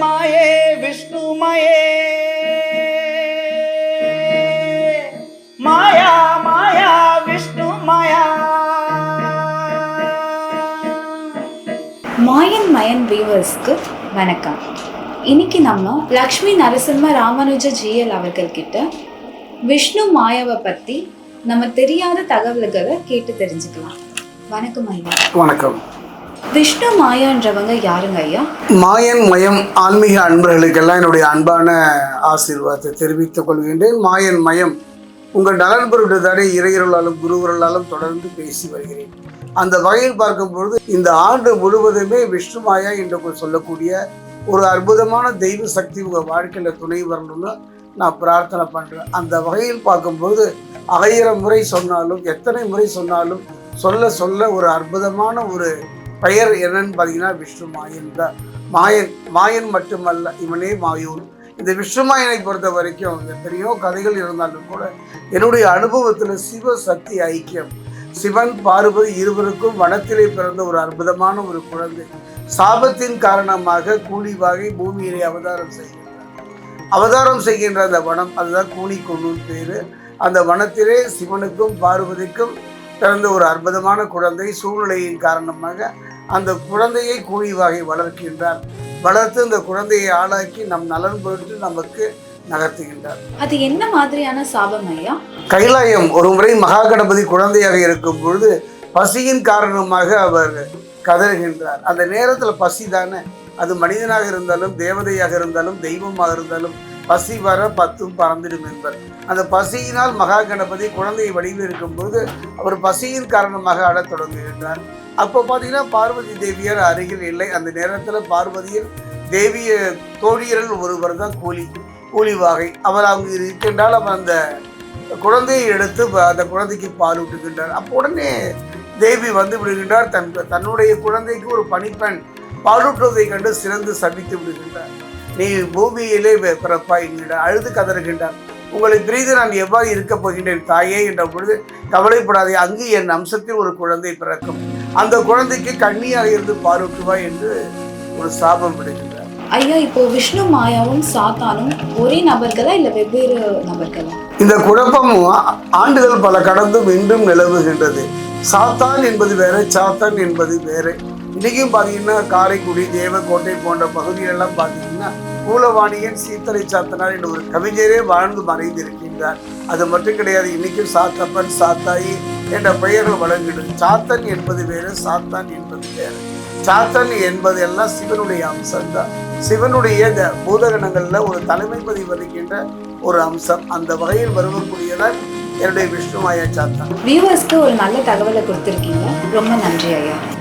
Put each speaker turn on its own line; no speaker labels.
மாயே விஷ்ணுமயே மாயா. மாயா விஷ்ணு மாயா.
மாயன் மயன் வியூவர்ஸ்க்கு வணக்கம். இன்னைக்கு நம்ம லக்ஷ்மி நரசிம்ம ராமானுஜ ஜிஎல் அவர்கள்கிட்ட விஷ்ணு மாயாவை பற்றி நம்ம தெரியாத தகவல்களை கேட்டு தெரிஞ்சுக்கலாம். வணக்கம் ஐயா.
வணக்கம்.
விஷ்ணு மாயான்றவங்க யாருங்க ஐயா?
மாயன் மயம் ஆன்மீக அன்பர்களுக்கெல்லாம் என்னுடைய அன்பான ஆசீர்வாதத்தை தெரிவித்துக் கொள்கின்றேன். மாயன் மயம் உங்கள் நலன் பொருட்டுதானே இறையர்களாலும் குருவர்களாலும் தொடர்ந்து பேசி வருகிறேன். அந்த வகையில் பார்க்கும் பொழுது இந்த ஆண்டு முழுவதுமே விஷ்ணு மாயா என்று சொல்லக்கூடிய ஒரு அற்புதமான தெய்வ சக்தி உங்கள் வாழ்க்கையில் துணை வரணும்னு நான் பிரார்த்தனை பண்ணுறேன் அந்த வகையில் பார்க்கும்போது ஆயிரம் முறை சொன்னாலும் எத்தனை முறை சொன்னாலும் சொல்ல சொல்ல ஒரு அற்புதமான ஒரு பெயர் என்னன்னு பார்த்தீங்கன்னா விஷ்ணு மாயன் தான். மாயன் மாயன் மட்டுமல்ல இவனே மாயூர். இந்த விஷ்ணுமாயனை பொறுத்த வரைக்கும் எத்தனையோ கதைகள் இருந்தாலும் கூட என்னுடைய அனுபவத்தில் சிவ சக்தி ஐக்கியம். சிவன் பார்வதி இருவருக்கும் வனத்திலே பிறந்த ஒரு அற்புதமான ஒரு குழந்தை. சாபத்தின் காரணமாக கூலி வாகை பூமியிலே அவதாரம் செய்கின்றார். அவதாரம் செய்கின்ற அந்த வனம் அதுதான் கூலி கொன்னூர் பேரு அந்த வனத்திலே சிவனுக்கும் பார்வதிக்கும் பிறந்த ஒரு அற்புதமான குழந்தை சூழ்நிலையின் காரணமாக அந்த குழந்தையை கூலி வாகை வளர்க்கின்றார். வளர்த்து அந்த குழந்தையை ஆளாக்கி நம் நலன் பொருட்டு நமக்கு நகர்த்துகின்றார்.
அது என்ன மாதிரியான சாபம் ஐயா?
கைலாயம் ஒரு முறை மகா கணபதி குழந்தையாக இருக்கும் பொழுது பசியின் காரணமாக அவர் கதறுகின்றார். அந்த நேரத்தில் பசி தானே? அது மனிதனாக இருந்தாலும் தேவதையாக இருந்தாலும் தெய்வமாக இருந்தாலும் பசி வர பத்தும் பறந்துடும் என்பர். அந்த பசியினால் மகா கணபதி குழந்தையை வடிவில் இருக்கும்போது அவர் பசியின் காரணமாக அழத் தொடங்குகின்றார். அப்போ பார்த்தீங்கன்னா பார்வதி தேவியார் அருகில் இல்லை. அந்த நேரத்தில் பார்வதியில் தேவிய தோழியர்கள் ஒருவர் தான் கூலி கூலி வாகை. அவர் அவங்க இருக்கின்றால் அவர் அந்த குழந்தையை எடுத்து ப- அந்த குழந்தைக்கு பால் ஊட்டுகின்றார். அப்போ உடனே தேவி வந்து விடுகின்றார். தன் தன்னுடைய குழந்தைக்கு ஒரு பணிப்பெண் பாலூட்டுவதை கண்டு சிறந்து சபித்து விடுகின்றார். நீ பூமியிலே பிறப்பாய் என்கிறார் அழுது கதறுகின்றார். உங்களை பிரிந்து நான் எவ்வாறு இருக்கப் போகின்றேன் தாயே என்ற பொழுது கவலைப்படாதே அங்கு என் அம்சத்தில் ஒரு குழந்தை பிறக்கும். அந்த குழந்தைக்கு கண்ணியாக இருந்து பாலூட்டுவாய் என்று ஒரு சாபம் விடுகின்றார்.
ஐயா இப்போ விஷ்ணு மாயாவும் சாத்தானும் ஒரே நபர்களா இல்லை வெவ்வேறு நபர்களா?
இந்த குழப்பம் ஆ- ஆண்டுகள் பல கடந்தும் இன்றும் நிலவுகின்றது. சாத்தான் என்பது வேற சாத்தான் என்பது வேற. இன்றைக்கும் பார்த்தீங்கன்னா காரைக்குடி தேவக்கோட்டை போன்ற பகுதிகளெல்லாம் பார்த்தீங்கன்னா மூலவாணியன் சீத்தலை சாத்தனார் என்ற ஒரு கவிஞரே வாழ்ந்து மறைந்திருக்கின்றார். அது மட்டும் கிடையாது இன்னைக்கும் சாத்தப்பன் சாத்தாயி என்ற பெயர்கள் வழங்கிடும் சாத்தன் என்பது வேறு சாத்தான் என்பது வேறு. சாத்தன் என்பது எல்லாம் சிவனுடைய அம்சம்தான். சிவனுடைய இந்த பூதகணங்களில் ஒரு தலைமைப்பதி வருகின்ற ஒரு அம்சம். அந்த வகையில் வருவக்கூடியதான் என்னுடைய விஷ்ணுமாயா சாத்தான்.
வியூவர்ஸ்க்கு ஒரு நல்ல தகவலை கொடுத்துருக்கீங்க. ரொம்ப நன்றி ஐயா.